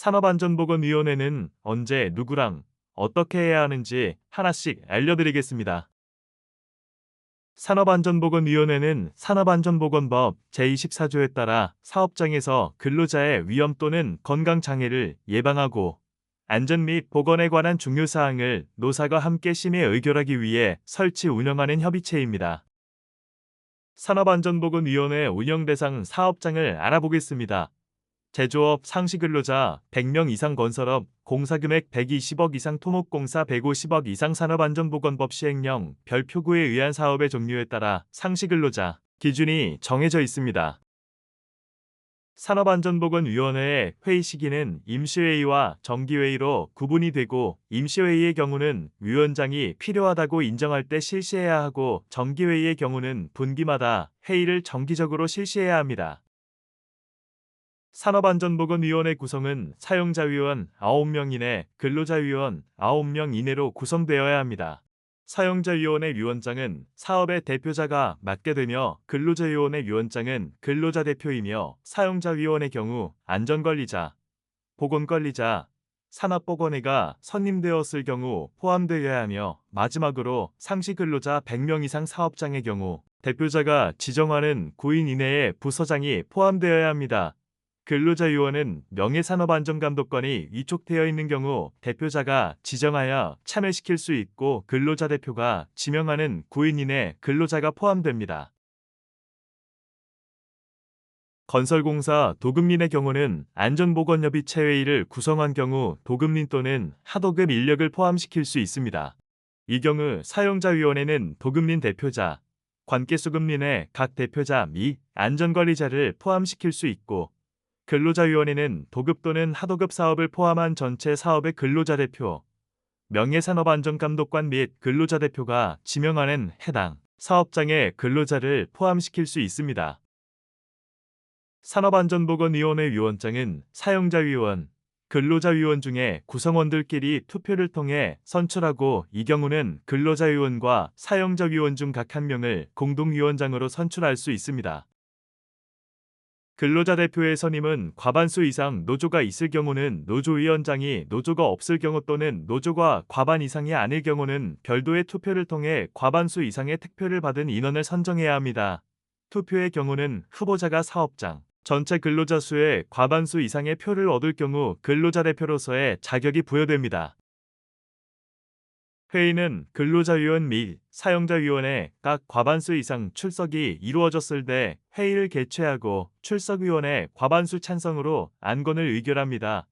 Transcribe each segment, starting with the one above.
산업안전보건위원회는 언제 누구랑 어떻게 해야 하는지 하나씩 알려드리겠습니다. 산업안전보건위원회는 산업안전보건법 제24조에 따라 사업장에서 근로자의 위험 또는 건강장애를 예방하고 안전 및 보건에 관한 중요 사항을 노사가 함께 심의 의결하기 위해 설치 운영하는 협의체입니다. 산업안전보건위원회 운영 대상 사업장을 알아보겠습니다. 제조업 상시 근로자 100명 이상 건설업 공사금액 120억 이상 토목공사 150억 이상 산업안전보건법 시행령 별표구에 의한 사업의 종류에 따라 상시 근로자 기준이 정해져 있습니다. 산업안전보건위원회의 회의 시기는 임시회의와 정기회의로 구분이 되고 임시회의의 경우는 위원장이 필요하다고 인정할 때 실시해야 하고 정기회의의 경우는 분기마다 회의를 정기적으로 실시해야 합니다. 산업안전보건위원회 구성은 사용자위원 9명 이내, 근로자위원 9명 이내로 구성되어야 합니다. 사용자위원회 위원장은 사업의 대표자가 맡게 되며 근로자위원회 위원장은 근로자 대표이며 사용자위원의 경우 안전관리자, 보건관리자, 산업보건회가 선임되었을 경우 포함되어야 하며 마지막으로 상시 근로자 100명 이상 사업장의 경우 대표자가 지정하는 9인 이내의 부서장이 포함되어야 합니다. 근로자위원은 명예산업안전감독관이 위촉되어 있는 경우 대표자가 지정하여 참여시킬 수 있고 근로자 대표가 지명하는 9인 이내 근로자가 포함됩니다. 건설공사 도급린의 경우는 안전보건협의 체회의를 구성한 경우 도급린 또는 하도급 인력을 포함시킬 수 있습니다. 이 경우 사용자위원회는 도급린 대표자, 관계수급린의 각 대표자 및 안전관리자를 포함시킬 수 있고 근로자위원회는 도급 또는 하도급 사업을 포함한 전체 사업의 근로자 대표, 명예산업안전감독관 및 근로자 대표가 지명하는 해당 사업장의 근로자를 포함시킬 수 있습니다. 산업안전보건위원회 위원장은 사용자위원, 근로자위원 중에 구성원들끼리 투표를 통해 선출하고 이 경우는 근로자위원과 사용자위원 중 각 한 명을 공동위원장으로 선출할 수 있습니다. 근로자 대표의 선임은 과반수 이상 노조가 있을 경우는 노조위원장이 노조가 없을 경우 또는 노조가 과반 이상이 아닐 경우는 별도의 투표를 통해 과반수 이상의 택표를 받은 인원을 선정해야 합니다. 투표의 경우는 후보자가 사업장, 전체 근로자 수의 과반수 이상의 표를 얻을 경우 근로자 대표로서의 자격이 부여됩니다. 회의는 근로자위원 및 사용자위원회 각 과반수 이상 출석이 이루어졌을 때 회의를 개최하고 출석위원회 과반수 찬성으로 안건을 의결합니다.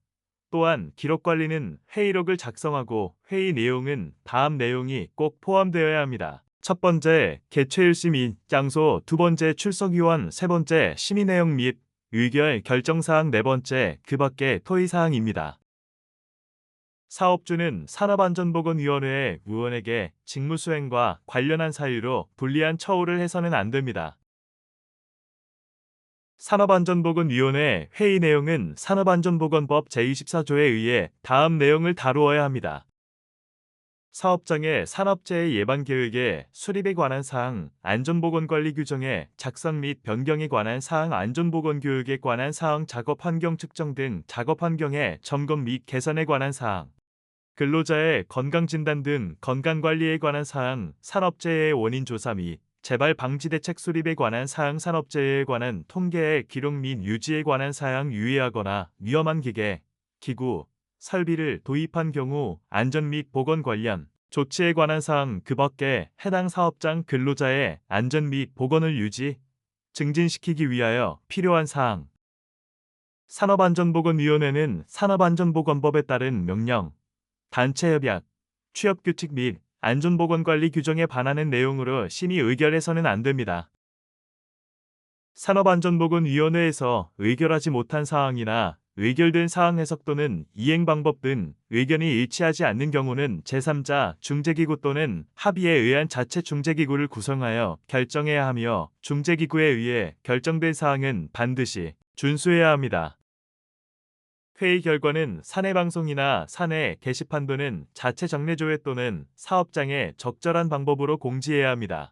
또한 기록관리는 회의록을 작성하고 회의 내용은 다음 내용이 꼭 포함되어야 합니다. 첫 번째, 개최일시 및 장소, 두 번째 출석위원, 세 번째 심의 내용 및 의결 결정사항 네 번째, 그 밖의 토의사항입니다. 사업주는 산업안전보건위원회의 의원에게 직무수행과 관련한 사유로 불리한 처우를 해서는 안 됩니다. 산업안전보건위원회 회의 내용은 산업안전보건법 제24조에 의해 다음 내용을 다루어야 합니다. 사업장의 산업재해 예방 계획의 수립에 관한 사항, 안전보건관리 규정의 작성 및 변경에 관한 사항, 안전보건 교육에 관한 사항, 작업 환경 측정 등 작업 환경의 점검 및 개선에 관한 사항, 근로자의 건강진단 등 건강관리에 관한 사항, 산업재해의 원인 조사 및 재발 방지 대책 수립에 관한 사항, 산업재해에 관한 통계의 기록 및 유지에 관한 사항 유의하거나 위험한 기계, 기구, 설비를 도입한 경우 안전 및 보건 관련 조치에 관한 사항 그 밖에 해당 사업장 근로자의 안전 및 보건을 유지, 증진시키기 위하여 필요한 사항. 산업안전보건위원회는 산업안전보건법에 따른 명령, 단체협약, 취업규칙 및 안전보건관리 규정에 반하는 내용으로 심의 의결해서는 안 됩니다. 산업안전보건위원회에서 의결하지 못한 사항이나 의결된 사항 해석 또는 이행 방법 등 의견이 일치하지 않는 경우는 제3자 중재기구 또는 합의에 의한 자체 중재기구를 구성하여 결정해야 하며 중재기구에 의해 결정된 사항은 반드시 준수해야 합니다. 회의 결과는 사내 방송이나 사내 게시판 또는 자체 정례조회 또는 사업장에 적절한 방법으로 공지해야 합니다.